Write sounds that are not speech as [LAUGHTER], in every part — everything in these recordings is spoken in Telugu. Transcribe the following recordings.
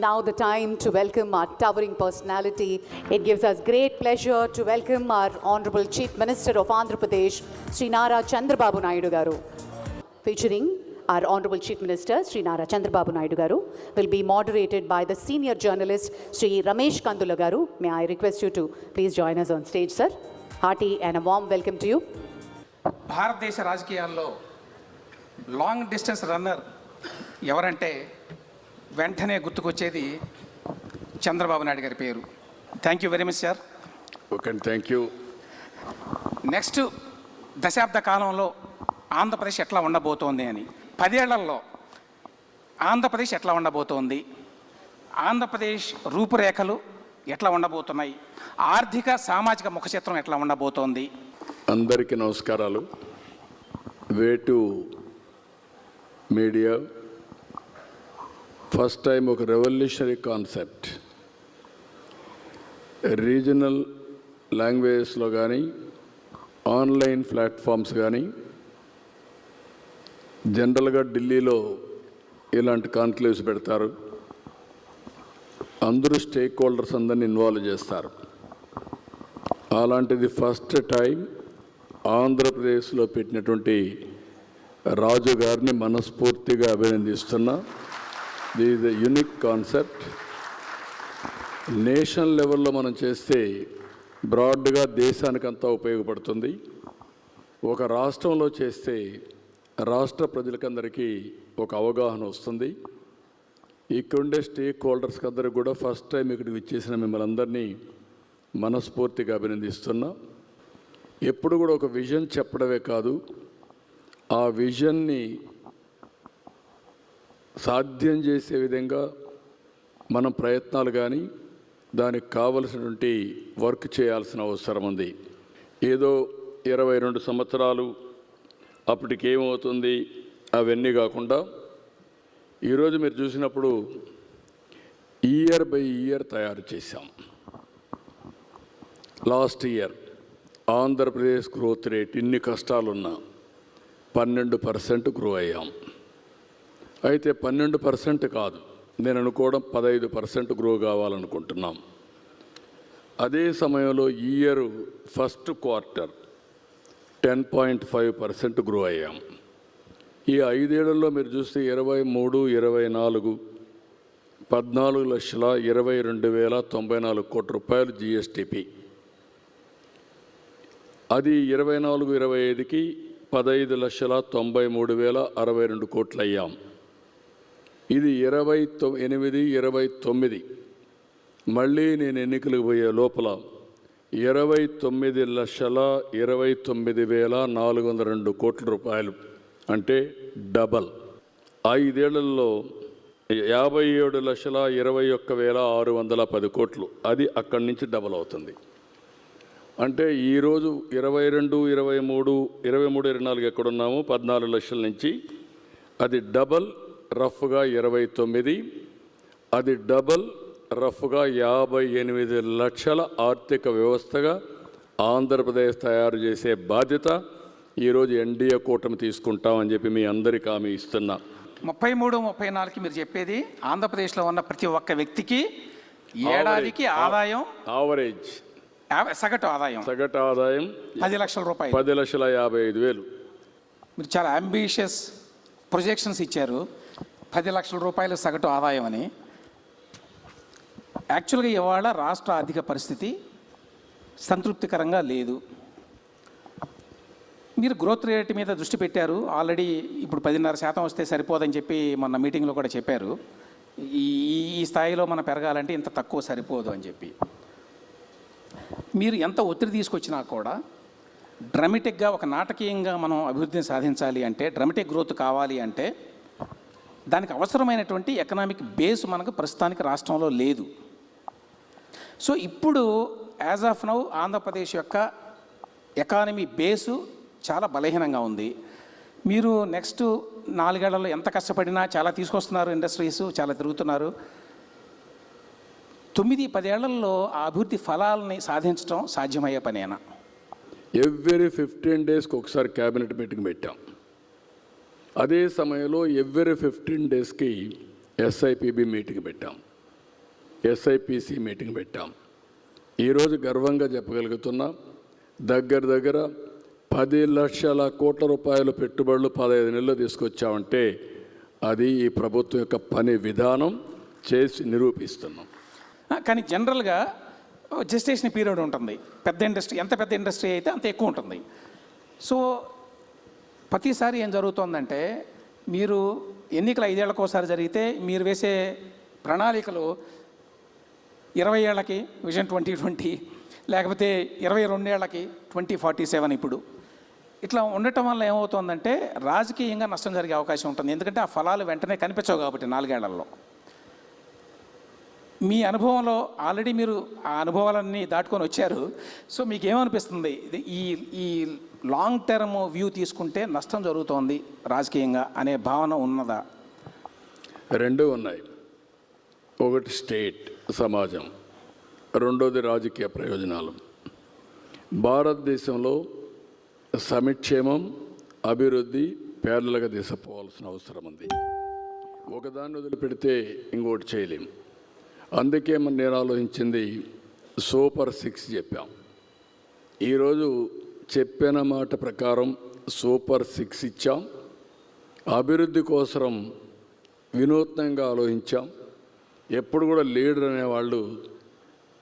now the time to welcome our towering personality. It gives us great pleasure to welcome our Honorable Chief Minister of Andhra Pradesh, Sri Nara Chandrababu Naidu Garu. Featuring our Honorable Chief Minister, Sri Nara Chandrababu Naidu Garu, will be moderated by the senior journalist, Sri Ramesh Kandula Garu. May I request you to please join us on stage, sir. Hearty and a warm welcome to you. భారతదేశ రాజకీయాల్లో లాంగ్ డిస్టెన్స్ రన్నర్ ఎవరంటే వెంటనే గుర్తుకొచ్చేది చంద్రబాబు నాయుడు గారి పేరు. Thank you very much sir okay thank you next దశాబ్ద కాలంలో ఆంధ్రప్రదేశ్ ఎట్లా ఉండబోతోంది అని. పదేళ్ళలో ఆంధ్రప్రదేశ్ ఎట్లా ఉండబోతోంది? ఆంధ్రప్రదేశ్ రూపురేఖలు ఎట్లా ఉండబోతున్నాయి? ఆర్థిక సామాజిక ముఖచిత్రం ఎట్లా ఉండబోతోంది? అందరికీ నమస్కారాలు. వేటు మీడియా ఫస్ట్ టైం ఒక రెవల్యూషనరీ కాన్సెప్ట్ రీజనల్ లాంగ్వేజెస్లో కానీ ఆన్లైన్ ప్లాట్ఫామ్స్ కానీ జనరల్గా ఢిల్లీలో ఇలాంటి కాన్క్లేవ్స్ పెడతారు. అందరూ స్టేక్ హోల్డర్స్ అందరిని ఇన్వాల్వ్ చేస్తారు. అలాంటిది ఫస్ట్ టైం ఆంధ్రప్రదేశ్లో పెట్టినటువంటి రాజు గారిని మనస్ఫూర్తిగా అభినందిస్తున్నా. The is the unique concept national లెవెల్లో మనం చేస్తే బ్రాడ్గా దేశానికంతా ఉపయోగపడుతుంది ఒక రాష్ట్రంలో చేస్తే రాష్ట్ర ప్రజలకందరికీ ఒక అవగాహన వస్తుంది ఇక్కడుండే స్టేక్ హోల్డర్స్కి అందరికి కూడా ఫస్ట్ టైం ఇక్కడికి ఇచ్చేసిన మిమ్మల్ని అందరినీ మనస్ఫూర్తిగా అభినందిస్తున్నా ఎప్పుడు కూడా ఒక విజన్ చెప్పడమే కాదు ఆ విజన్ని సాధ్యం చేసే విధంగా మనం ప్రయత్నాలు కానీ దానికి కావలసినటువంటి వర్క్ చేయాల్సిన అవసరం ఉంది. ఏదో ఇరవై రెండు సంవత్సరాలు అప్పటికేమవుతుంది అవన్నీ కాకుండా ఈరోజు మీరు చూసినప్పుడు ఇయర్ బై ఇయర్ తయారు చేశాం. Last year Andhra Pradesh growth rate ఇన్ని కష్టాలున్నా పన్నెండు పర్సెంట్ గ్రో అయ్యాం. అయితే పన్నెండు పర్సెంట్ కాదు. నేను అనుకోవడం పదహైదు పర్సెంట్ గ్రో కావాలనుకుంటున్నాం. అదే సమయంలో ఈ year first quarter ten point five percent grow అయ్యాం. ఈ ఐదేళ్ళలో మీరు చూస్తే ఇరవై మూడు ఇరవై నాలుగు పద్నాలుగు లక్షల ఇరవై రెండు వేల తొంభై నాలుగు కోట్ల రూపాయలు జిఎస్టిపి అది ఇరవై నాలుగు ఇరవై ఐదుకి పదహైదు లక్షల తొంభై మూడు వేల అరవై రెండు కోట్లు అయ్యాం. ఇది ఇరవై తొ ఎనిమిది ఇరవై తొమ్మిది. మళ్ళీ నేను ఎన్నికలకు పోయే లోపల ఇరవై తొమ్మిది లక్షల ఇరవై తొమ్మిది వేల నాలుగు వందల రెండు కోట్ల రూపాయలు. అంటే డబల్. ఐదేళ్ళలో యాభై ఏడు లక్షల ఇరవై ఒక్క వేల ఆరు వందల పది కోట్లు. అది అక్కడి నుంచి డబల్ అవుతుంది. అంటే ఈరోజు ఇరవై రెండు ఇరవై మూడు ఇరవై మూడు ఇరవై నాలుగు ఎక్కడున్నాము పద్నాలుగు లక్షల నుంచి అది డబల్ రఫ్గా ఇరవై తొమ్మిది అది డబల్ రఫ్గా యాభై ఎనిమిది లక్షల ఆర్థిక వ్యవస్థగా ఆంధ్రప్రదేశ్ తయారు చేసే బాధ్యత ఈరోజు ఎన్డీఏ కూటమి తీసుకుంటామని చెప్పి మీ అందరికీ హామీ ఇస్తున్నా. ముప్పై మూడు ముప్పై నాలుగుకి మీరు చెప్పేది ఆంధ్రప్రదేశ్లో ఉన్న ప్రతి ఒక్క వ్యక్తికి ఏడాదికి ఆదాయం ఆవరేజ్ సగటు ఆదాయం. సగటు ఆదాయం పది లక్షల రూపాయలు. పది లక్షల యాభై ఐదు వేలు. మీరు చాలా అంబిషియస్ ప్రొజెక్షన్స్ ఇచ్చారు. పది లక్షల రూపాయల సగటు ఆదాయం అని. యాక్చువల్గా ఇవాళ రాష్ట్ర ఆర్థిక పరిస్థితి సంతృప్తికరంగా లేదు. మీరు గ్రోత్ రేట్ మీద దృష్టి పెట్టారు. ఆల్రెడీ ఇప్పుడు పదిన్నర శాతం వస్తే సరిపోదని చెప్పి మొన్న మీటింగ్లో కూడా చెప్పారు. ఈ ఈ- ఈ స్థాయిలో మనం పెరగాలంటే ఇంత తక్కువ సరిపోదు అని చెప్పి. మీరు ఎంత ఒత్తిడి తీసుకొచ్చినా కూడా డ్రమటిక్గా ఒక నాటకీయంగా మనం అభివృద్ధిని సాధించాలి అంటే డ్రమటిక్ గ్రోత్ కావాలి అంటే దానికి అవసరమైనటువంటి ఎకనామిక్ బేస్ మనకు ప్రస్తుతానికి రాష్ట్రంలో లేదు. సో ఇప్పుడు యాజ్ ఆఫ్ నౌ ఆంధ్రప్రదేశ్ యొక్క ఎకానమీ బేసు చాలా బలహీనంగా ఉంది. మీరు నెక్స్ట్ నాలుగేళ్ళలో ఎంత కష్టపడినా చాలా తీసుకొస్తున్నారు ఇండస్ట్రీస్ చాలా తిరుగుతున్నారు. తొమ్మిది పదేళ్ళలో ఆ అభివృద్ధి ఫలాలని సాధించడం సాధ్యమయ్యే పనేనా? ఎవ్రీ ఫిఫ్టీన్ డేస్కి ఒకసారి క్యాబినెట్ మీటింగ్ పెట్టాం. అదే సమయంలో ఎవ్రీ ఫిఫ్టీన్ డేస్కి ఎస్ఐపిబి మీటింగ్ పెట్టాం. ఎస్ఐపిసి మీటింగ్ పెట్టాం. ఈరోజు గర్వంగా చెప్పగలుగుతున్నాం దగ్గర దగ్గర పది లక్షల కోట్ల రూపాయల పెట్టుబడులు పదహైదు నెలలు తీసుకొచ్చామంటే అది ఈ ప్రభుత్వం యొక్క పని విధానం చేసి నిరూపిస్తున్నాం. కానీ జనరల్గా జస్టేషన్ పీరియడ్ ఉంటుంది. పెద్ద ఇండస్ట్రీ ఎంత పెద్ద ఇండస్ట్రీ అయితే అంత ఎక్కువ ఉంటుంది. సో ప్రతిసారి ఏం జరుగుతోందంటే మీరు ఎన్నికలు ఐదేళ్ళకు ఒకసారి జరిగితే మీరు వేసే ప్రణాళికలు ఇరవై ఏళ్ళకి విజన్ ట్వంటీ ట్వంటీ లేకపోతే ఇరవై రెండేళ్ళకి ట్వంటీ ఫార్టీ సెవెన్ ఇప్పుడు. ఇట్లా ఉండటం వల్ల ఏమవుతుందంటే రాజకీయంగా నష్టం జరిగే అవకాశం ఉంటుంది. ఎందుకంటే ఆ ఫలాలు వెంటనే కనిపించవు కాబట్టి నాలుగేళ్ళలో. మీ అనుభవంలో ఆల్రెడీ మీరు ఆ అనుభవాలన్నీ దాటుకొని వచ్చారు. సో మీకు ఏమనిపిస్తుంది ఇది ఈ ఈ లాంగ్ టర్మ్ వ్యూ తీసుకుంటే నష్టం జరుగుతోంది రాజకీయంగా అనే భావన ఉన్నదా? రెండు ఉన్నాయి. ఒకటి స్టేట్ సమాజం రెండోది రాజకీయ ప్రయోజనాలు. భారతదేశంలో సమిక్షేమం అభివృద్ధి పేర్లగా తీసుకుపోవాల్సిన అవసరం ఉంది. ఒకదాన్ని వదిలిపెడితే ఇంకోటి చేయలేం. అందుకే మన నేను ఆలోచించింది సూపర్ సిక్స్ చెప్పాం. ఈరోజు చెప్పిన మాట ప్రకారం సూపర్ సిక్స్ ఇచ్చాం. అభివృద్ధి కోసరం వినూత్నంగా ఆలోచించాం. ఎప్పుడు కూడా లీడర్ అనేవాళ్ళు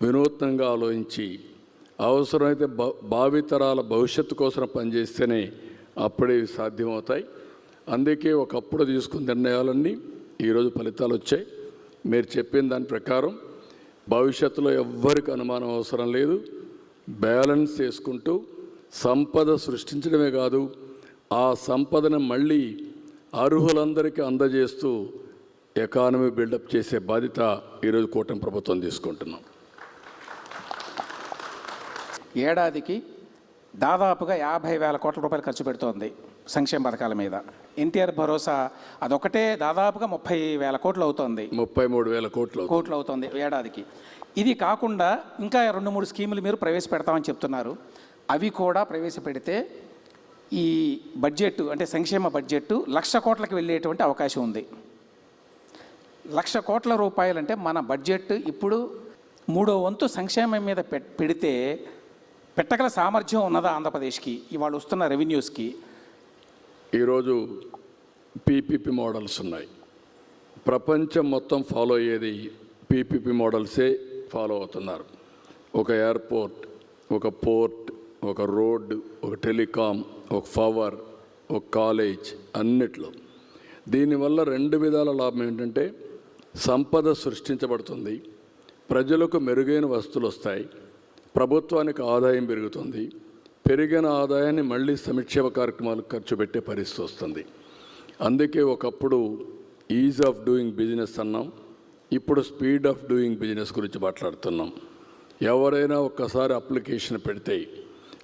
వినూత్నంగా ఆలోచించి అవసరమైతే భ భావితరాల భవిష్యత్తు కోసం పనిచేస్తేనే అప్పుడే ఇవి సాధ్యమవుతాయి. అందుకే ఒకప్పుడు తీసుకున్న నిర్ణయాలన్నీ ఈరోజు ఫలితాలు వచ్చాయి. మీరు చెప్పిన దాని ప్రకారం భవిష్యత్తులో ఎవ్వరికి అనుమానం అవసరం లేదు. బ్యాలెన్స్ చేసుకుంటూ సంపద సృష్టించడమే కాదు ఆ సంపదను మళ్ళీ అర్హులందరికీ అందజేస్తూ ఎకానమీ బిల్డప్ చేసే బాధ్యత ఈరోజు కూటమి ప్రభుత్వం తీసుకుంటున్నాం. ఏడాదికి దాదాపుగా యాభై వేల కోట్ల రూపాయలు ఖర్చు పెడుతోంది సంక్షేమ పథకాల మీద. ఎన్టీఆర్ భరోసా అదొకటే దాదాపుగా ముప్పై వేల కోట్లు అవుతోంది. ముప్పై మూడు వేల కోట్లు. కోట్లు అవుతుంది ఏడాదికి. ఇది కాకుండా ఇంకా రెండు మూడు స్కీములు మీరు ప్రవేశపెడతామని చెప్తున్నారు. అవి కూడా ప్రవేశపెడితే ఈ బడ్జెట్ అంటే సంక్షేమ బడ్జెట్ లక్ష కోట్లకు వెళ్ళేటువంటి అవకాశం ఉంది. లక్ష కోట్ల రూపాయలంటే మన బడ్జెట్ ఇప్పుడు మూడో వంతు సంక్షేమం మీద పె- పెడితే పెట్టగల సామర్థ్యం ఉన్నదా ఆంధ్రప్రదేశ్కి? ఇవాళ వస్తున్న రెవెన్యూస్కి. ఈరోజు పీపీపీ మోడల్స్ ఉన్నాయి. ప్రపంచం మొత్తం ఫాలో అయ్యేది పీపీపీ మోడల్సే ఫాలో అవుతున్నారు. ఒక ఎయిర్పోర్ట్ ఒక పోర్ట్ ఒక రోడ్డు ఒక టెలికాం ఒక పవర్ ఒక కాలేజ్ అన్నిట్లో. దీనివల్ల రెండు విధాల లాభం ఏంటంటే సంపద సృష్టించబడుతుంది ప్రజలకు మెరుగైన వస్తువులు వస్తాయి ప్రభుత్వానికి ఆదాయం పెరుగుతుంది పెరిగిన ఆదాయాన్ని మళ్ళీ సంక్షేమ కార్యక్రమాలకు ఖర్చు పెట్టే పరిస్థితి వస్తుంది. అందుకే ఒకప్పుడు ఈజ్ ఆఫ్ డూయింగ్ బిజినెస్ అన్నాం ఇప్పుడు స్పీడ్ ఆఫ్ డూయింగ్ బిజినెస్ గురించి మాట్లాడుతున్నాం. ఎవరైనా ఒక్కసారి అప్లికేషన్ పెడితే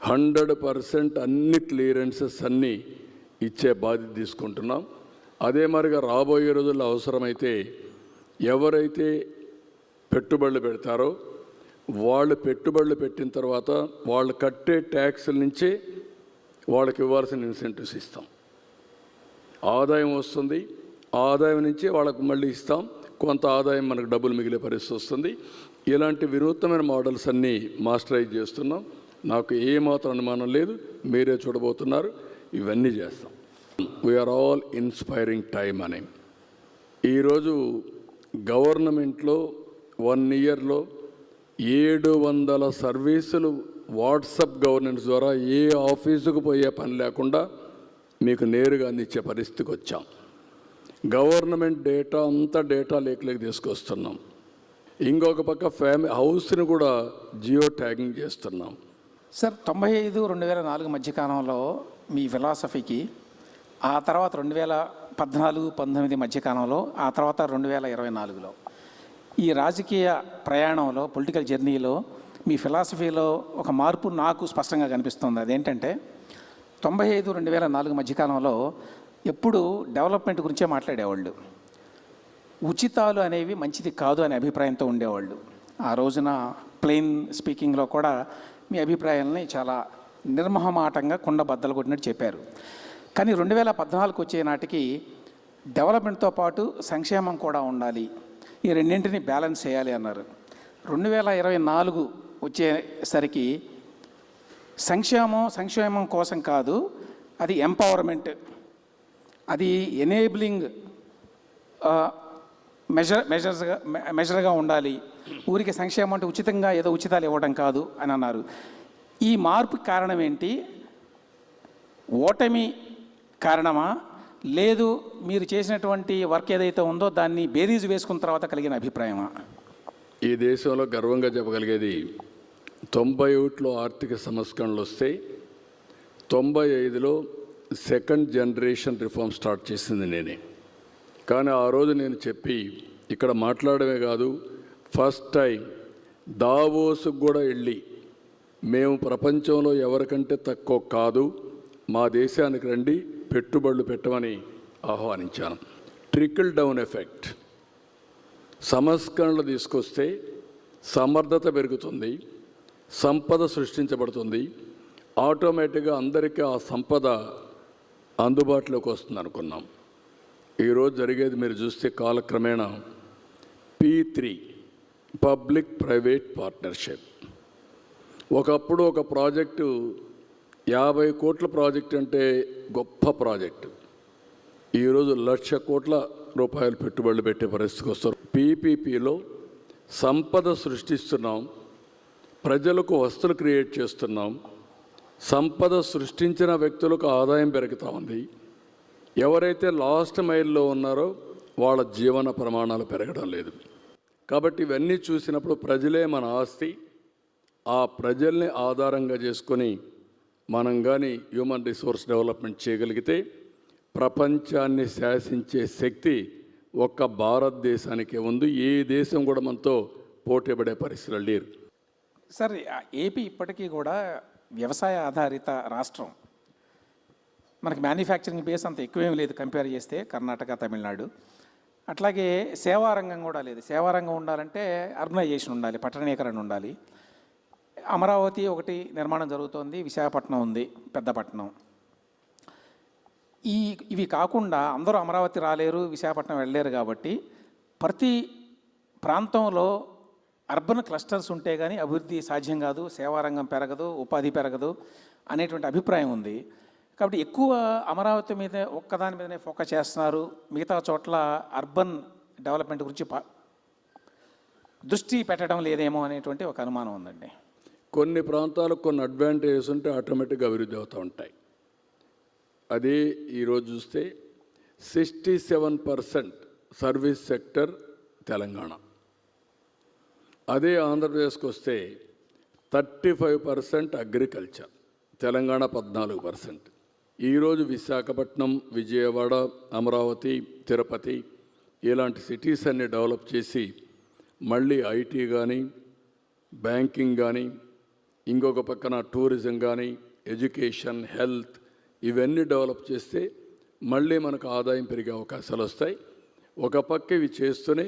హండ్రెడ్ పర్సెంట్ అన్ని క్లియరెన్సెస్ అన్నీ ఇచ్చే బాధ్యత తీసుకుంటున్నాం. అదే మరిగా రాబోయే రోజుల్లో అవసరమైతే ఎవరైతే పెట్టుబడులు పెడతారో వాళ్ళు పెట్టుబడులు పెట్టిన తర్వాత వాళ్ళు కట్టే ట్యాక్స్ల నుంచే వాళ్ళకి ఇవ్వాల్సిన ఇన్సెంటివ్స్ ఇస్తాం. ఆదాయం వస్తుంది. ఆదాయం నుంచి వాళ్ళకు మళ్ళీ ఇస్తాం. కొంత ఆదాయం మనకు డబ్బులు మిగిలే పరిస్థితి వస్తుంది. ఇలాంటి వినూత్నమైన మోడల్స్ అన్నీ మాస్టరైజ్ చేస్తున్నాం. నాకు ఏమాత్రం అనుమానం లేదు మీరే చూడబోతున్నారు. ఇవన్నీ చేస్తాం. వీఆర్ ఆల్ ఇన్స్పైరింగ్ టైం అని. ఈరోజు గవర్నమెంట్లో వన్ ఇయర్లో ఏడు వందల సర్వీసులు వాట్సప్ గవర్నెన్స్ ద్వారా ఏ ఆఫీసుకు పోయే పని లేకుండా మీకు నేరుగా అందించే పరిస్థితికి వచ్చాం. గవర్నమెంట్ డేటా అంతా డేటా లేకలేకి తీసుకొస్తున్నాం. ఇంకొక పక్క ఫ్యామిలీ హౌస్ని కూడా జియో ట్యాగింగ్ చేస్తున్నాం. సార్ తొంభై ఐదు రెండు వేల నాలుగు మధ్యకాలంలో మీ ఫిలాసఫీకి ఆ తర్వాత రెండు వేల పద్నాలుగు పంతొమ్మిది మధ్యకాలంలో ఆ తర్వాత రెండు వేల ఇరవై నాలుగులో ఈ రాజకీయ ప్రయాణంలో పొలిటికల్ జర్నీలో మీ ఫిలాసఫీలో ఒక మార్పు నాకు స్పష్టంగా కనిపిస్తుంది. అదేంటంటే తొంభై ఐదు రెండు వేల నాలుగు మధ్యకాలంలో ఎప్పుడు డెవలప్మెంట్ గురించే మాట్లాడేవాళ్ళు. ఉచితాలు అనేవి మంచిది కాదు అనే అభిప్రాయంతో ఉండేవాళ్ళు. ఆ రోజున ప్లెయిన్ స్పీకింగ్లో కూడా మీ అభిప్రాయాలని చాలా నిర్మహమాటంగా కుండ బద్దలు కొట్టినట్టు చెప్పారు. కానీ రెండు వేల పద్నాలుగు వచ్చే నాటికి డెవలప్మెంట్తో పాటు సంక్షేమం కూడా ఉండాలి. ఈ రెండింటిని బ్యాలెన్స్ చేయాలి అన్నారు. రెండు వేల ఇరవై నాలుగు వచ్చేసరికి సంక్షేమం సంక్షేమం కోసం కాదు అది ఎంపవర్మెంట్ అది ఎనేబులింగ్ మెజర్ మెజర్స్గా మెజర్గా ఉండాలి. ఊరికి సంక్షేమం అంటే ఉచితంగా ఏదో ఉచితాలు ఇవ్వడం కాదు అని అన్నారు. ఈ మార్పు కారణం ఏంటి? ఓటమి కారణమా? లేదు మీరు చేసినటువంటి వర్క్ ఏదైతే ఉందో దాన్ని బేరీజు వేసుకున్న తర్వాత కలిగిన అభిప్రాయమా? ఈ దేశంలో గర్వంగా చెప్పగలిగేది తొంభై ఒకటిలో ఆర్థిక సంస్కరణలు వస్తే తొంభై ఐదులో సెకండ్ జనరేషన్ రిఫార్మ్ స్టార్ట్ చేసింది నేనే. కానీ ఆ రోజు నేను చెప్పి ఇక్కడ మాట్లాడమే కాదు ఫస్ట్ టైం దావోసుకు కూడా వెళ్ళి మేము ప్రపంచంలో ఎవరికంటే తక్కువ కాదు మా దేశానికి రండి పెట్టుబడులు పెట్టమని ఆహ్వానించాను. Trickle down effect. సంస్కరణలు తీసుకొస్తే సమర్థత పెరుగుతుంది సంపద సృష్టించబడుతుంది ఆటోమేటిక్గా అందరికీ ఆ సంపద అందుబాటులోకి వస్తుంది అనుకున్నాం. ఈరోజు జరిగేది మీరు చూస్తే కాలక్రమేణా P three. Public private partnership. ఒకప్పుడు ఒక ప్రాజెక్టు యాభై కోట్ల ప్రాజెక్ట్ అంటే గొప్ప ప్రాజెక్టు. ఈరోజు లక్ష కోట్ల రూపాయలు పెట్టుబడులు పెట్టే పరిస్థితికి వస్తారు. పీపీపీలో సంపద సృష్టిస్తున్నాం. ప్రజలకు వస్తువులు క్రియేట్ చేస్తున్నాం. సంపద సృష్టించిన వ్యక్తులకు ఆదాయం పెరుగుతూ ఉంది. ఎవరైతే లాస్ట్ మైల్లో ఉన్నారో వాళ్ళ జీవన ప్రమాణాలు పెరగడం లేదు. కాబట్టి ఇవన్నీ చూసినప్పుడు ప్రజలే మన ఆస్తి. ఆ ప్రజల్ని ఆధారంగా చేసుకొని మనం కానీ హ్యూమన్ రిసోర్స్ డెవలప్మెంట్ చేయగలిగితే ప్రపంచాన్ని శాసించే శక్తి ఒక్క భారతదేశానికే ఉంది. ఏ దేశం కూడా మనతో పోటీపడే పరిస్థితులు లేరు. సార్ ఏపీ ఇప్పటికీ కూడా వ్యవసాయ ఆధారిత రాష్ట్రం. మనకి మ్యానుఫ్యాక్చరింగ్ బేస్ అంత ఎక్కువేం లేదు కంపేర్ చేస్తే కర్ణాటక తమిళనాడు. అట్లాగే సేవారంగం కూడా లేదు. సేవారంగం ఉండాలంటే అర్బనైజేషన్ ఉండాలి పట్టణీకరణ ఉండాలి. అమరావతి ఒకటి నిర్మాణం జరుగుతోంది విశాఖపట్నం ఉంది పెద్దపట్నం. ఈ ఇవి కాకుండా అందరూ అమరావతి రాలేరు విశాఖపట్నం వెళ్ళలేరు కాబట్టి ప్రతి ప్రాంతంలో అర్బన్ క్లస్టర్స్ ఉంటే కానీ అభివృద్ధి సాధ్యం కాదు సేవారంగం పెరగదు ఉపాధి పెరగదు అనేటువంటి అభిప్రాయం ఉంది. కాబట్టి ఎక్కువ అమరావతి మీద ఒక్కదాని మీదనే ఫోకస్ చేస్తున్నారు. మిగతా చోట్ల అర్బన్ డెవలప్మెంట్ గురించి ప- దృష్టి పెట్టడం లేదేమో అనేటువంటి ఒక అనుమానం ఉందండి. కొన్ని ప్రాంతాలకు కొన్ని అడ్వాంటేజెస్ ఉంటే ఆటోమేటిక్గా అభివృద్ధి అవుతూ ఉంటాయి. అదే ఈరోజు చూస్తే sixty seven percent service sector Telangana. అదే ఆంధ్రప్రదేశ్కి వస్తే thirty five percent agriculture Telangana పద్నాలుగు పర్సెంట్ ఈరోజు విశాఖపట్నం విజయవాడ అమరావతి తిరుపతి ఇలాంటి సిటీస్ అన్ని డెవలప్ చేసి మళ్ళీ ఐటీ కానీ బ్యాంకింగ్ కానీ ఇంకొక పక్కన టూరిజం కానీ ఎడ్యుకేషన్ హెల్త్ ఇవన్నీ డెవలప్ చేస్తే మళ్ళీ మనకు ఆదాయం పెరిగే అవకాశాలు వస్తాయి. ఒక పక్క ఇవి చేస్తూనే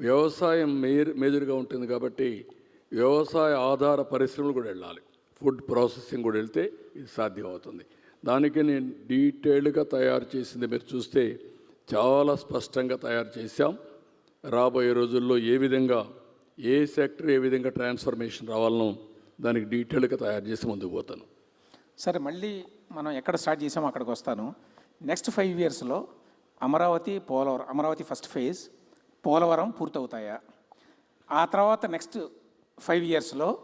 వ్యవసాయం మేర్ మేజర్గా ఉంటుంది కాబట్టి వ్యవసాయ ఆధార పరిశ్రమలు కూడా వెళ్ళాలి. ఫుడ్ ప్రాసెసింగ్ కూడా వెళ్తే ఇది సాధ్యం అవుతుంది దానికి నేను డీటెయిల్డ్గా తయారు చేసింది మీరు చూస్తే చాలా స్పష్టంగా తయారు చేశాం. రాబోయే రోజుల్లో ఏ విధంగా ఏ సెక్టర్ ఏ విధంగా ట్రాన్స్ఫర్మేషన్ రావాలనో దానికి డీటెయిల్గా తయారు చేసి ముందుకు పోతాను. సరే మళ్ళీ మనం ఎక్కడ స్టార్ట్ చేసామో అక్కడికి వస్తాను. నెక్స్ట్ ఫైవ్ ఇయర్స్లో అమరావతి పోలవరం అమరావతి ఫస్ట్ ఫేజ్ పోలవరం పూర్తవుతాయా? ఆ తర్వాత నెక్స్ట్ ఫైవ్ ఇయర్స్లో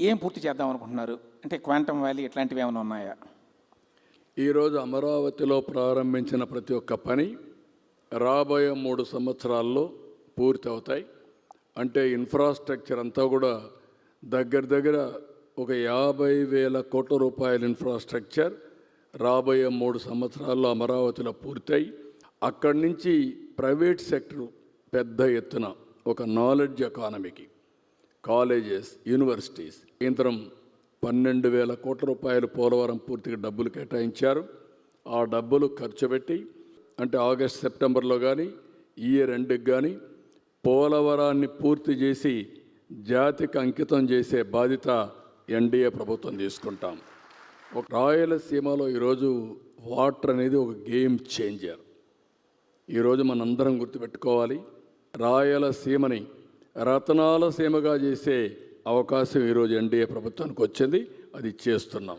ఏం పూర్తి చేద్దాం అనుకుంటున్నారు? అంటే క్వాంటమ్ వ్యాలీ ఇట్లాంటివి ఏమైనా ఉన్నాయా? ఈరోజు అమరావతిలో ప్రారంభించిన ప్రతి ఒక్క పని రాబోయే మూడు సంవత్సరాల్లో పూర్తి అవుతాయి అంటే ఇన్ఫ్రాస్ట్రక్చర్ అంతా కూడా దగ్గర దగ్గర ఒక యాభై వేల కోట్ల రూపాయల ఇన్ఫ్రాస్ట్రక్చర్ రాబోయే మూడు సంవత్సరాల్లో అమరావతిలో పూర్తయి అక్కడి నుంచి ప్రైవేట్ సెక్టర్ పెద్ద ఎత్తున ఒక నాలెడ్జ్ ఎకానమీకి కాలేజెస్ యూనివర్సిటీస్ కేంద్రం పన్నెండు వేల కోట్ల రూపాయలు పోలవరం పూర్తిగా డబ్బులు కేటాయించారు. ఆ డబ్బులు ఖర్చు పెట్టి అంటే ఆగస్ట్ సెప్టెంబర్లో కానీ ఈ ఇయర్ ఎండ్కి కానీ పోలవరాన్ని పూర్తి చేసి జాతికి అంకితం చేసే బాధ్యత ఎన్డీఏ ప్రభుత్వం తీసుకుంటాం. ఒక రాయలసీమలో ఈరోజు వాటర్ అనేది ఒక గేమ్ చేంజర్. ఈరోజు మనందరం గుర్తుపెట్టుకోవాలి రాయలసీమని రతనాల సీమగా చేసే అవకాశం ఈరోజు ఎన్డీఏ ప్రభుత్వానికి వచ్చింది అది చేస్తున్నాం.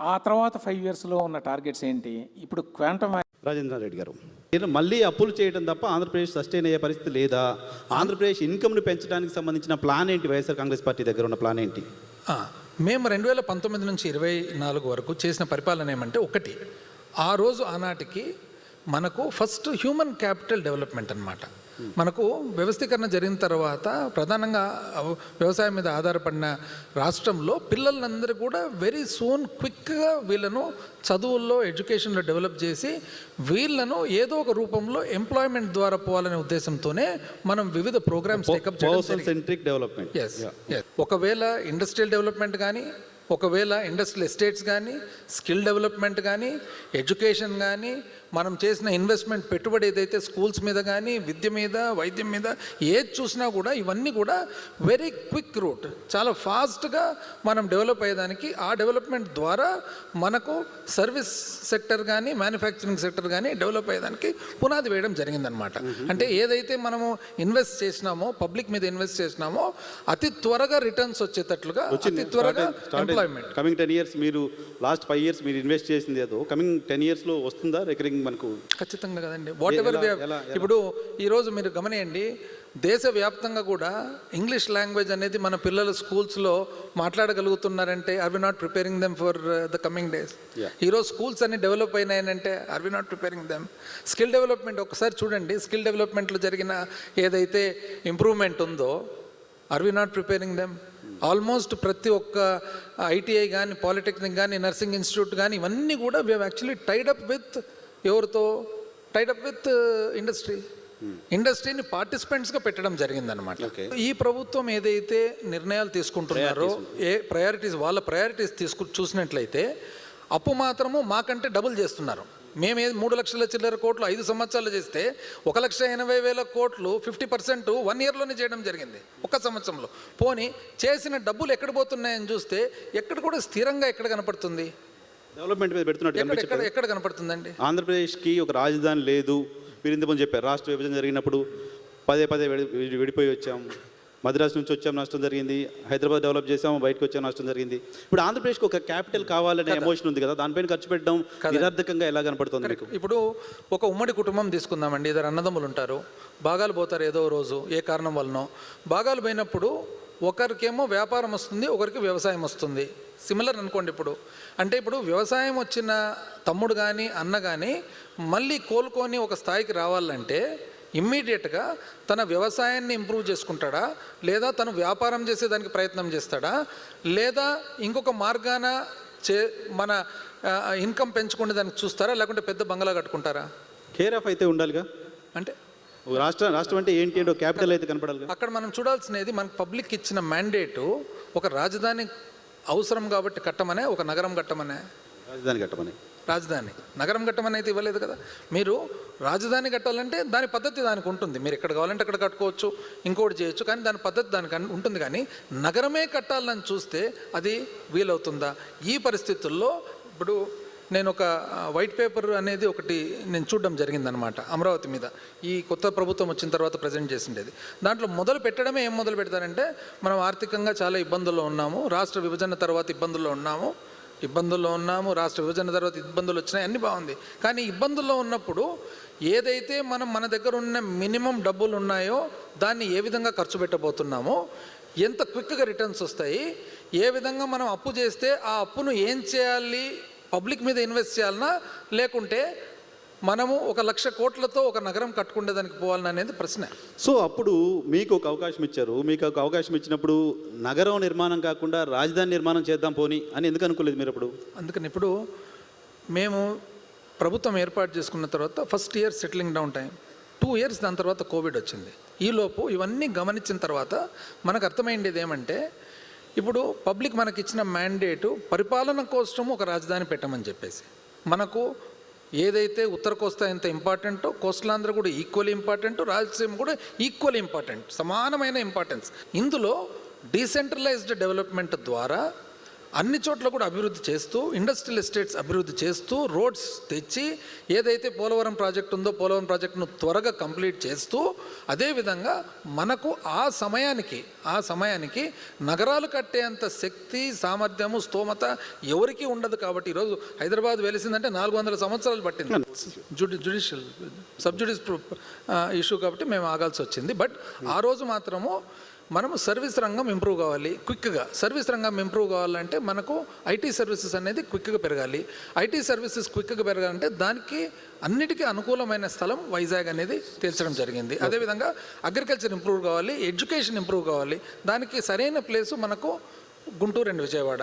ఆ తర్వాత ఫైవ్ ఇయర్స్లో ఉన్న టార్గెట్స్ ఏంటి? ఇప్పుడు క్వాంటమ్ రాజేంద్ర రెడ్డి గారు మీరు మళ్ళీ అప్పులు చేయడం తప్ప ఆంధ్రప్రదేశ్ సస్టైన్ అయ్యే పరిస్థితి లేదా? ఆంధ్రప్రదేశ్ ఇన్కమ్ను పెంచడానికి సంబంధించిన ప్లాన్ ఏంటి? వైఎస్ఆర్ కాంగ్రెస్ పార్టీ దగ్గర ఉన్న ప్లాన్ ఏంటి? ఆ, మేము రెండు వేల పంతొమ్మిది నుంచి ఇరవై నాలుగు వరకు చేసిన పరిపాలన ఏమంటే ఒకటి. ఆ రోజు ఆనాటికి మనకు ఫస్ట్ హ్యూమన్ క్యాపిటల్ డెవలప్మెంట్ అన్నమాట. మనకు వ్యవస్థీకరణ జరిగిన తర్వాత ప్రధానంగా వ్యవసాయం మీద ఆధారపడిన రాష్ట్రంలో పిల్లలందరూ కూడా వెరీ సూన్ క్విక్గా వీళ్ళను చదువుల్లో ఎడ్యుకేషన్లో డెవలప్ చేసి వీళ్ళను ఏదో ఒక రూపంలో ఎంప్లాయ్మెంట్ ద్వారా పోవాలనే ఉద్దేశంతోనే మనం వివిధ ప్రోగ్రామ్స్ సెంట్రిక్ డెవలప్మెంట్ ఎస్ ఒకవేళ ఇండస్ట్రియల్ డెవలప్మెంట్ కానీ ఒకవేళ ఇండస్ట్రియల్ ఎస్టేట్స్ కానీ స్కిల్ డెవలప్మెంట్ కానీ ఎడ్యుకేషన్ కానీ మనం చేసిన ఇన్వెస్ట్మెంట్ పెట్టుబడి ఏదైతే స్కూల్స్ మీద కానీ విద్య మీద వైద్యం మీద ఏది చూసినా కూడా ఇవన్నీ కూడా వెరీ క్విక్ రూట్ చాలా ఫాస్ట్గా మనం డెవలప్ అయ్యేదానికి ఆ డెవలప్మెంట్ ద్వారా మనకు సర్వీస్ సెక్టర్ కానీ మ్యానుఫ్యాక్చరింగ్ సెక్టర్ కానీ డెవలప్ అయ్యేదానికి పునాది వేయడం జరిగిందనమాట అంటే ఏదైతే మనము ఇన్వెస్ట్ చేసినామో పబ్లిక్ మీద ఇన్వెస్ట్ చేసినామో అతి త్వరగా రిటర్న్స్ వచ్చేటట్లుగా అతి త్వరగా ఎంప్లాయ్మెంట్ కమింగ్ టెన్ ఇయర్స్ మీరు లాస్ట్ ఫైవ్ ఇయర్స్ మీరు ఇన్వెస్ట్ చేసింది ఏదో కమింగ్ టెన్ ఇయర్స్లో వస్తుందా రికరింగ్ మనకు ఖచ్చితంగా కదండి. వాట్ ఎవర్ ఇప్పుడు ఈరోజు మీరు గమనియండి దేశవ్యాప్తంగా కూడా ఇంగ్లీష్ లాంగ్వేజ్ అనేది మన పిల్లలు స్కూల్స్లో మాట్లాడగలుగుతున్నారంటే are we not preparing them for the coming days. ఈరోజు స్కూల్స్ అన్ని develop అయినాయనంటే are we not preparing them skill development ఒకసారి చూడండి. స్కిల్ డెవలప్మెంట్లో జరిగిన ఏదైతే ఇంప్రూవ్మెంట్ ఉందో are we not preparing them almost ప్రతి ఒక్క ఐటీఐ కానీ పాలిటెక్నిక్ కానీ నర్సింగ్ ఇన్స్టిట్యూట్ కానీ ఇవన్నీ కూడా we actually tied up with ఎవరితో? టైడప్ విత్ ఇండస్ట్రీ ఇండస్ట్రీని పార్టిసిపెంట్స్గా పెట్టడం జరిగిందనమాట. ఈ ప్రభుత్వం ఏదైతే నిర్ణయాలు తీసుకుంటున్నారో ఏ ప్రయారిటీస్ వాళ్ళ ప్రయారిటీస్ తీసుకు చూసినట్లయితే అప్పు మాత్రము మాకంటే డబుల్ చేస్తున్నారు. మేము ఏది మూడు లక్షల చిల్లర కోట్లు ఐదు సంవత్సరాలు చేస్తే ఒక లక్ష ఎనభై వేల కోట్లు ఫిఫ్టీ పర్సెంట్ వన్ ఇయర్లోనే చేయడం జరిగింది. ఒక సంవత్సరంలో. పోనీ చేసిన డబ్బులు ఎక్కడ పోతున్నాయని చూస్తే ఎక్కడ కూడా స్థిరంగా ఎక్కడ కనపడుతుంది? డెవలప్మెంట్ మీద పెడుతున్నట్టు ఎక్కడ కనపడుతుందండి? ఆంధ్రప్రదేశ్కి ఒక రాజధాని లేదు. మీరు ఇంతకుముందు చెప్పారు రాష్ట్ర విభజన జరిగినప్పుడు పదే పదే విడి- విడి- విడిపోయి వచ్చాం. మద్రాసు నుంచి వచ్చాం నష్టం జరిగింది. హైదరాబాద్ డెవలప్ చేసాం బయటకు వచ్చాం నష్టం జరిగింది. ఇప్పుడు ఆంధ్రప్రదేశ్కి ఒక క్యాపిటల్ కావాలనే ఎమోషన్ ఉంది కదా. దానిపైన ఖర్చు పెట్టడం నిరర్ధకంగా ఎలా కనపడుతుంది మీకు? ఇప్పుడు ఒక ఉమ్మడి కుటుంబం తీసుకుందామండి. ఇద్దరు అన్నదమ్ములు ఉంటారు. భాగాలు పోతారు ఏదో రోజు. ఏ కారణం వలనో. భాగాలు పోయినప్పుడు ఒకరికేమో వ్యాపారం వస్తుంది ఒకరికి వ్యవసాయం వస్తుంది. సిమిలర్ అనుకోండి ఇప్పుడు. అంటే ఇప్పుడు వ్యవసాయం వచ్చిన తమ్ముడు కానీ అన్న కానీ మళ్ళీ కోలుకొని ఒక స్థాయికి రావాలంటే ఇమ్మీడియట్గా తన వ్యవసాయాన్ని ఇంప్రూవ్ చేసుకుంటాడా? లేదా తను వ్యాపారం చేసేదానికి ప్రయత్నం చేస్తాడా? లేదా ఇంకొక మార్గాన చే మన ఇన్కమ్ పెంచుకునే దానికి చూస్తారా? లేకుంటే పెద్ద బంగ్లా కట్టుకుంటారా? కేర్ ఆఫ్ అయితే ఉండాలిగా? అంటే రాష్ట్రం రాష్ట్రం అంటే ఏంటి అంటే క్యాపిటల్ అయితే కనపడాలిగా అక్కడ మనం చూడాల్సినది మనకు పబ్లిక్ ఇచ్చిన మ్యాండేటు ఒక రాజధాని అవసరం కాబట్టి కట్టమనే ఒక నగరం కట్టమనే. రాజధాని కట్టమని. రాజధాని. నగరం కట్టమని అయితే ఇవ్వలేదు కదా. మీరు రాజధాని కట్టాలంటే దాని పద్ధతి దానికి ఉంటుంది. మీరు ఎక్కడ కావాలంటే అక్కడ కట్టుకోవచ్చు ఇంకోటి చేయొచ్చు కానీ దాని పద్ధతి దానికి ఉంటుంది. కానీ నగరమే కట్టాలని చూస్తే అది వీలవుతుందా? ఈ పరిస్థితుల్లో ఇప్పుడు నేను ఒక వైట్ పేపర్ అనేది ఒకటి నేను చూడడం జరిగిందనమాట అమరావతి మీద. ఈ కొత్త ప్రభుత్వం వచ్చిన తర్వాత ప్రజెంట్ చేసిండేది. దాంట్లో మొదలు పెట్టడమే ఏం మొదలు పెడతారంటే మనం ఆర్థికంగా చాలా ఇబ్బందుల్లో ఉన్నాము రాష్ట్ర విభజన తర్వాత ఇబ్బందుల్లో ఉన్నాము ఇబ్బందుల్లో ఉన్నాము రాష్ట్ర విభజన తర్వాత ఇబ్బందులు వచ్చినాయి అన్నీ బాగుంది. కానీ ఇబ్బందుల్లో ఉన్నప్పుడు ఏదైతే మనం మన దగ్గర ఉన్న మినిమం డబ్బులు ఉన్నాయో దాన్ని ఏ విధంగా ఖర్చు పెట్టబోతున్నామో ఎంత క్విక్గా రిటర్న్స్ వస్తాయి ఏ విధంగా మనం అప్పు చేస్తే ఆ అప్పును ఏం చేయాలి పబ్లిక్ మీద ఇన్వెస్ట్ చేయాలన్నా లేకుంటే మనము ఒక లక్ష కోట్లతో ఒక నగరం కట్టుకునేదానికి పోవాలన్నా అనేది ప్రశ్న. సో అప్పుడు మీకు ఒక అవకాశం ఇచ్చారు. మీకు ఒక అవకాశం ఇచ్చినప్పుడు నగరం నిర్మాణం కాకుండా రాజధాని నిర్మాణం చేద్దాం పోని అని ఎందుకు అనుకోలేదు మీరు అప్పుడు? అందుకని ఇప్పుడు మేము ప్రభుత్వం ఏర్పాటు చేసుకున్న తర్వాత first year settling down time. Two years దాని తర్వాత కోవిడ్ వచ్చింది. ఈలోపు ఇవన్నీ గమనించిన తర్వాత మనకు అర్థమైండేది ఏమంటే ఇప్పుడు పబ్లిక్ మనకి ఇచ్చిన మ్యాండేటు పరిపాలన కోసం ఒక రాజధాని పెట్టమని చెప్పేసి. మనకు ఏదైతే ఉత్తర కోస్తా ఎంత ఇంపార్టెంటో కోస్టలాంధ్ర కూడా ఈక్వల్ ఇంపార్టెంట్ రాయలసీమ కూడా ఈక్వల్ ఇంపార్టెంట్ సమానమైన ఇంపార్టెన్స్. ఇందులో డీసెంట్రలైజ్డ్ డెవలప్మెంట్ ద్వారా అన్ని చోట్ల కూడా అభివృద్ధి చేస్తూ ఇండస్ట్రియల్ ఎస్టేట్స్ అభివృద్ధి చేస్తూ రోడ్స్ తెచ్చి ఏదైతే పోలవరం ప్రాజెక్ట్ ఉందో పోలవరం ప్రాజెక్టును త్వరగా కంప్లీట్ చేస్తూ అదేవిధంగా మనకు ఆ సమయానికి ఆ సమయానికి నగరాలు కట్టేంత శక్తి సామర్థ్యము స్తోమత ఎవరికీ ఉండదు కాబట్టి ఈరోజు హైదరాబాద్ వెలిసిందంటే నాలుగు వందల సంవత్సరాలు పట్టింది. జుడి జుడిషియల్ సబ్జుడిస్ ఇష్యూ కాబట్టి మేము ఆగాల్సి వచ్చింది. బట్ ఆ రోజు మాత్రము మనము సర్వీస్ రంగం ఇంప్రూవ్ కావాలి క్విక్గా. సర్వీస్ రంగం ఇంప్రూవ్ కావాలంటే మనకు ఐటీ సర్వీసెస్ అనేది క్విక్గా పెరగాలి. ఐటీ సర్వీసెస్ క్విక్గా పెరగాలంటే దానికి అన్నిటికీ అనుకూలమైన స్థలం వైజాగ్ అనేది తేల్చడం జరిగింది. అదేవిధంగా అగ్రికల్చర్ ఇంప్రూవ్ కావాలి ఎడ్యుకేషన్ ఇంప్రూవ్ కావాలి. దానికి సరైన ప్లేసు మనకు గుంటూరు అండ్ విజయవాడ.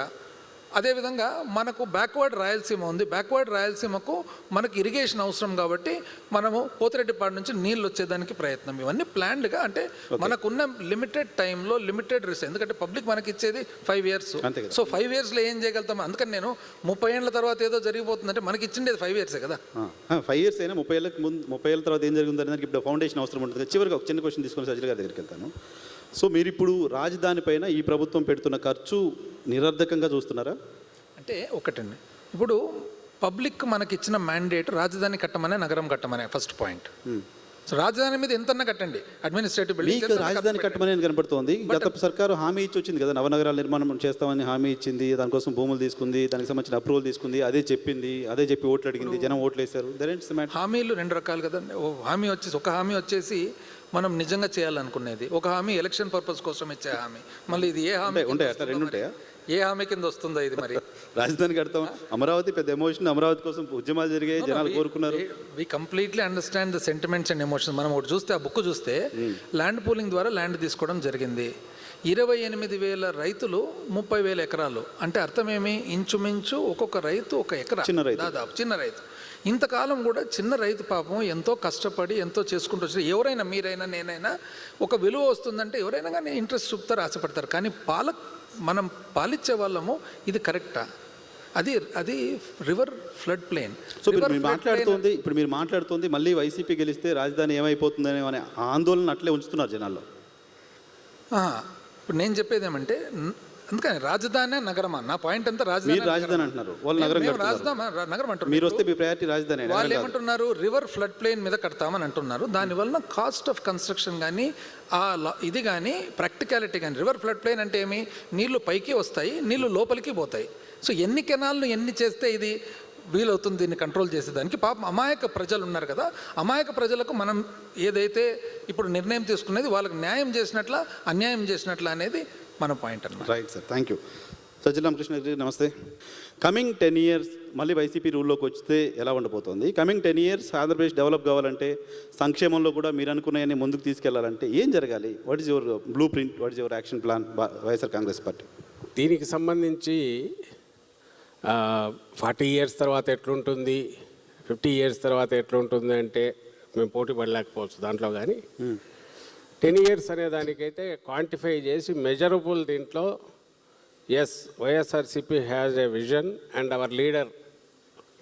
అదేవిధంగా మనకు బ్యాక్వర్డ్ రాయలసీమ ఉంది. బ్యాక్వర్డ్ రాయలసీమకు మనకు ఇరిగేషన్ అవసరం కాబట్టి మనము పోతిరెడ్డిపాడు నుంచి నీళ్ళు వచ్చేదానికి ప్రయత్నం. ఇవన్నీ ప్లాన్డ్గా అంటే మనకున్న లిమిటెడ్ టైంలో లిమిటెడ్ రిస్క్ ఎందుకంటే పబ్లిక్ మనకి ఇచ్చేది ఫైవ్ ఇయర్స్. సో ఫైవ్ ఇయర్స్లో ఏం చేయగలుగుతాం? అందుకని నేను ముప్పై ఏళ్ళ తర్వాత ఏదో జరిగిపోతుందంటే మనకి ఇచ్చిండేది ఫైవ్ ఇయర్సే కదా. ఫైవ్ ఇయర్స్ అయినా ముప్పై ఏళ్ళకి ముందు ముప్పై ఏళ్ళ తర్వాత ఏం జరిగింది దానికి ఇప్పుడు ఫౌండేషన్ అవసరం ఉంటుంది చివరిగా ఒక చిన్న క్వశ్చన్ తీసుకొని సజ్జల గారి దగ్గరికి వెళ్తాను. సో మీరు ఇప్పుడు రాజధాని పైన ఈ ప్రభుత్వం పెడుతున్న ఖర్చు నిరర్ధకంగా చూస్తున్నారా? అంటే ఒకటండి. ఇప్పుడు పబ్లిక్ మనకి ఇచ్చిన మ్యాండేట్ రాజధాని కట్టమనే నగరం కట్టమనే ఫస్ట్ పాయింట్ సో రాజధాని మీద ఎంతన్నా కట్టండి. అడ్మినిస్ట్రేటివ్ మీకు రాజధాని కట్టమని కనపడుతోంది? గత సర్కారు హామీ ఇచ్చి వచ్చింది కదా నవనగరాల నిర్మాణం చేస్తామని హామీ ఇచ్చింది దానికోసం భూములు తీసుకుంది దానికి సంబంధించిన అప్రూవల్ తీసుకుంది అదే చెప్పింది అదే చెప్పి ఓట్లు అడిగింది జనం ఓట్లు వేశారు హామీలు రెండు రకాలు కదండి. ఓ హామీ వచ్చేసి ఒక హామీ వచ్చేసి మనం నిజంగా చేయాలనుకునేది. ఒక హామీ ఎలక్షన్ పర్పస్ కోసం ఇచ్చే హామీ. మళ్ళీ ఇది ఏ హామీ ఉంటాయి, అట్లా రెండు. ఉంటాయా? ఏ హామీ కింద వస్తుందో ఇది మరి? [LAUGHS] రాజధాని కడతాం. అమరావతి పెద్ద ఎమోషన్. అమరావతి కోసం ఉద్యమాలు జరిగాయి. జనాలు కోరుకున్నారు. We completely understand the sentiments and emotions మనం ఒకటి చూస్తే ఆ బుక్ చూస్తే ల్యాండ్ పూలింగ్ ద్వారా ల్యాండ్ తీసుకోవడం జరిగింది. ఇరవై ఎనిమిది వేల రైతులు ముప్పై వేల ఎకరాలు. అంటే అర్థమేమి ఇంచుమించు ఒక్కొక్క రైతు ఒక ఎకరా. చిన్న రైతు. దాదాపు చిన్న రైతు. ఇంతకాలం కూడా చిన్న రైతు పాపం ఎంతో కష్టపడి ఎంతో చేసుకుంటూ వచ్చారు ఎవరైనా మీరైనా నేనైనా ఒక విలువ వస్తుందంటే ఎవరైనా కానీ ఇంట్రెస్ట్ చూపుతారు ఆశపడతారు. కానీ పాల మనం పాలిచ్చే వాళ్ళము ఇది కరెక్టా? అది అది రివర్ ఫ్లడ్ ప్లేన్. సో ఇప్పుడు మీరు మాట్లాడుతోంది ఇప్పుడు మీరు మాట్లాడుతోంది మళ్ళీ వైసీపీ గెలిస్తే రాజధాని ఏమైపోతుందనే అనే ఆందోళన అట్లే ఉంచుతున్నారు జనాల్లో. ఇప్పుడు నేను చెప్పేది ఏమంటే అందుకని రాజధాని నగరమా? నా పాయింట్ అంతా రాజధాని రాజధాని? అంటున్నారు. వాళ్ళు నగరం. రాజధాని నగరం అంటున్నారు. మీరు వస్తే మీ ప్రయారిటీ రాజధాని వాళ్ళు ఏమంటున్నారు? రివర్ ఫ్లడ్ ప్లేన్ మీద కడతామని అంటున్నారు. దానివల్ల కాస్ట్ ఆఫ్ కన్స్ట్రక్షన్ కానీ ఆ ఇది కానీ ప్రాక్టికాలిటీ కానీ రివర్ ఫ్లడ్ ప్లేన్ అంటే ఏమి? నీళ్ళు పైకి వస్తాయి నీళ్ళు లోపలికి పోతాయి. సో ఎన్ని కెనాల్ను ఎన్ని చేస్తే ఇది వీలవుతుంది దీన్ని కంట్రోల్ చేసేదానికి? పాపం అమాయక ప్రజలు ఉన్నారు కదా. అమాయక ప్రజలకు మనం ఏదైతే ఇప్పుడు నిర్ణయం తీసుకునేది వాళ్ళకి న్యాయం చేసినట్ల అన్యాయం చేసినట్ల అనేది మన పాయింట్ అన్నమాట. Right sir thank you Sajjala Ramakrishna గారు నమస్తే. కమింగ్ టెన్ ఇయర్స్ మళ్ళీ వైసీపీ రూల్లోకి వస్తే ఎలా ఉండబోతోంది? Coming ten years Andhra Pradesh develop కావాలంటే సంక్షేమంలో కూడా మీరు అనుకున్నాయని ముందుకు తీసుకెళ్ళాలంటే ఏం జరగాలి? What is your blueprint what is your action plan YSR Congress party దీనికి సంబంధించి ఫార్టీ ఇయర్స్ తర్వాత ఎట్లుంటుంది? ఫిఫ్టీ ఇయర్స్ తర్వాత ఎట్లుంటుంది అంటే మేము పోటీ పడలేకపోవచ్చు దాంట్లో కానీ టెన్ ఇయర్స్ అనే దానికైతే క్వాంటిఫై చేసి మెజరబుల్ దీంట్లో yes YSRCP has a vision and our leader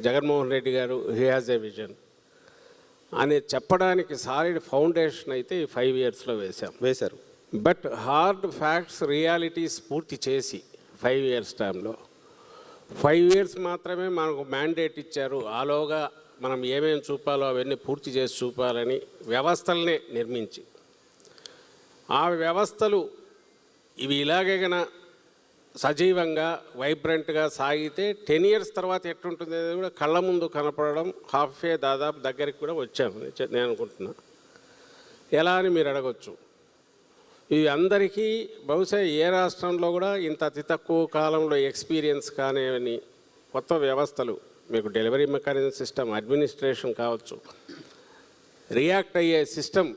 Jaganmohan Reddy గారు హీ హ్యాజ్ ఎ విజన్ అని చెప్పడానికి సాలిడ్ ఫౌండేషన్ అయితే ఈ ఫైవ్ ఇయర్స్లో వేశాం. వేశారు. బట్ హార్డ్ ఫ్యాక్ట్స్ రియాలిటీస్ పూర్తి చేసి ఫైవ్ ఇయర్స్ టైంలో ఫైవ్ ఇయర్స్ మాత్రమే మనకు మ్యాండేట్ ఇచ్చారు. ఆలోగా మనం ఏమేమి చూపాలో అవన్నీ పూర్తి చేసి చూపాలని వ్యవస్థలనే నిర్మించి ఆ వ్యవస్థలు ఇవి ఇలాగే గన సజీవంగా వైబ్రెంట్గా సాగితే టెన్ ఇయర్స్ తర్వాత ఎట్లుంటుంది అనేది కూడా కళ్ళ ముందు కనపడడం హాఫ్ ఏ దాదాపు దగ్గరికి కూడా వచ్చాము నేను అనుకుంటున్నా. ఎలా అని మీరు అడగొచ్చు. ఇవి అందరికీ బహుశా ఏ రాష్ట్రంలో కూడా ఇంత అతి తక్కువ కాలంలో ఎక్స్పీరియన్స్ కానివని కొత్త వ్యవస్థలు మీకు డెలివరీ మెకానిజం సిస్టమ్ అడ్మినిస్ట్రేషన్ కావచ్చు రియాక్ట్ అయ్యే సిస్టమ్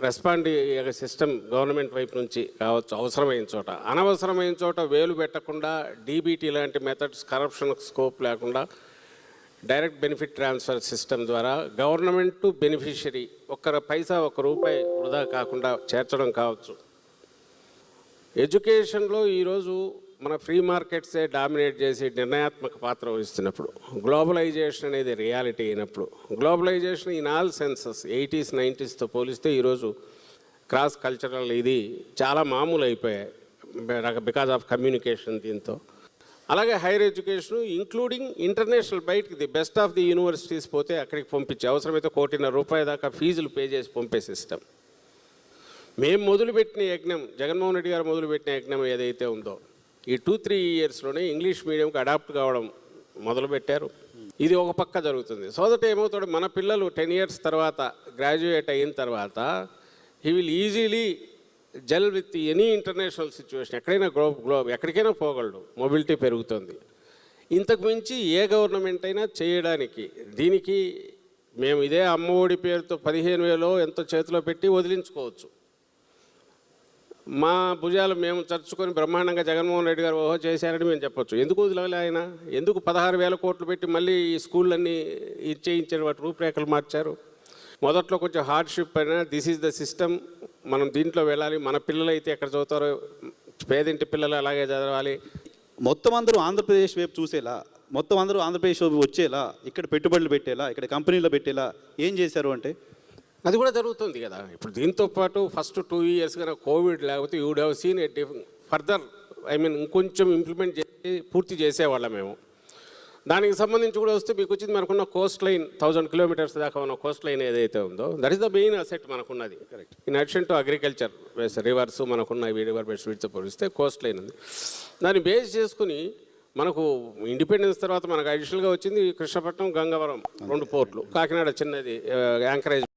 రెస్పాండ్ సిస్టమ్ గవర్నమెంట్ వైపు నుంచి కావచ్చు అవసరమైన చోట. అనవసరమైన చోట వేలు పెట్టకుండా డీబీటీ లాంటి మెథడ్స్ కరప్షన్ స్కోప్ లేకుండా డైరెక్ట్ బెనిఫిట్ ట్రాన్స్ఫర్ సిస్టమ్ ద్వారా గవర్నమెంట్ టు బెనిఫిషరీ ఒక్క పైసా ఒక రూపాయి వృధా కాకుండా చేర్చడం కావచ్చు. ఎడ్యుకేషన్లో ఈరోజు మన ఫ్రీ మార్కెట్సే డామినేట్ చేసి నిర్ణయాత్మక పాత్ర వహిస్తున్నప్పుడు గ్లోబలైజేషన్ అనేది రియాలిటీ అయినప్పుడు globalisation in all senses eighties నైంటీస్తో పోలిస్తే ఈరోజు క్రాస్ కల్చరల్ ఇది చాలా మామూలు అయిపోయాయి బికాజ్ ఆఫ్ కమ్యూనికేషన్ దీంతో. అలాగే హైయర్ ఎడ్యుకేషన్ ఇంక్లూడింగ్ ఇంటర్నేషనల్ బయటకి the best of the universities పోతే అక్కడికి పంపించే అవసరమైతే కోటిన్నర రూపాయల దాకా ఫీజులు పే చేసి పంపే సిస్టమ్. మేము మొదలుపెట్టిన యజ్ఞం జగన్మోహన్ రెడ్డి గారు మొదలుపెట్టిన యజ్ఞం ఏదైతే ఉందో ఈ టూ త్రీ ఇయర్స్లోనే ఇంగ్లీష్ మీడియంకి అడాప్ట్ కావడం మొదలుపెట్టారు. ఇది ఒక పక్క జరుగుతుంది. సో దట్ ఏమవుతాడు? మన పిల్లలు టెన్ ఇయర్స్ తర్వాత గ్రాడ్యుయేట్ అయిన తర్వాత he will easily gel with any international situation ఎక్కడైనా గ్లో గ్లో ఎక్కడికైనా పోగలడు. మొబిలిటీ పెరుగుతుంది. ఇంతకు మించి ఏ గవర్నమెంట్ అయినా చేయడానికి దీనికి మేము ఇదే అమ్మఒడి పేరుతో పదిహేను వేలో ఎంతో చేతిలో పెట్టి వదిలించుకోవచ్చు. మా భుజాలు మేము చర్చుకొని బ్రహ్మాండంగా జగన్మోహన్ రెడ్డి గారు ఓహో చేశారని మేము చెప్పొచ్చు. ఎందుకు వదిలే ఆయన? ఎందుకు పదహారు వేల కోట్లు పెట్టి మళ్ళీ ఈ స్కూళ్ళన్నీ ఇచ్చేయించిన వాటి రూపురేఖలు మార్చారు? మొదట్లో కొంచెం హార్డ్షిప్ అయినా దిస్ ఈజ్ ద సిస్టమ్ మనం దీంట్లో వెళ్ళాలి మన పిల్లలు అయితే ఎక్కడ చదువుతారో పేదింటి పిల్లలు అలాగే చదవాలి. మొత్తం అందరూ ఆంధ్రప్రదేశ్ వైపు చూసేలా మొత్తం అందరూ ఆంధ్రప్రదేశ్ వచ్చేలా ఇక్కడ పెట్టుబడులు పెట్టేలా ఇక్కడ కంపెనీలో పెట్టేలా ఏం చేశారు అంటే అది కూడా జరుగుతుంది కదా. ఇప్పుడు దీంతో పాటు ఫస్ట్ టూ ఇయర్స్ కనుక కోవిడ్ లేకపోతే you have seen a further I mean ఇంకొంచెం ఇంప్లిమెంట్ చేసి పూర్తి చేసేవాళ్ళం మేము. దానికి సంబంధించి కూడా వస్తే మీకు వచ్చింది మనకున్న కోస్ట్ లైన్ థౌజండ్ కిలోమీటర్స్ దాకా ఉన్న కోస్ట్ లైన్ ఏదైతే ఉందో that is the main asset మనకున్నది. Correct in addition to agriculture rivers మనకున్న రివర్ బెడ్స్ వీటితో పోలిస్తే కోస్ట్ లైన్ ఉంది. దాన్ని బేస్ చేసుకుని మనకు ఇండిపెండెన్స్ తర్వాత మనకు అడిషనల్గా వచ్చింది కృష్ణపట్నం గంగవరం రెండు పోర్ట్లు. కాకినాడ చిన్నది యాంకరేజ్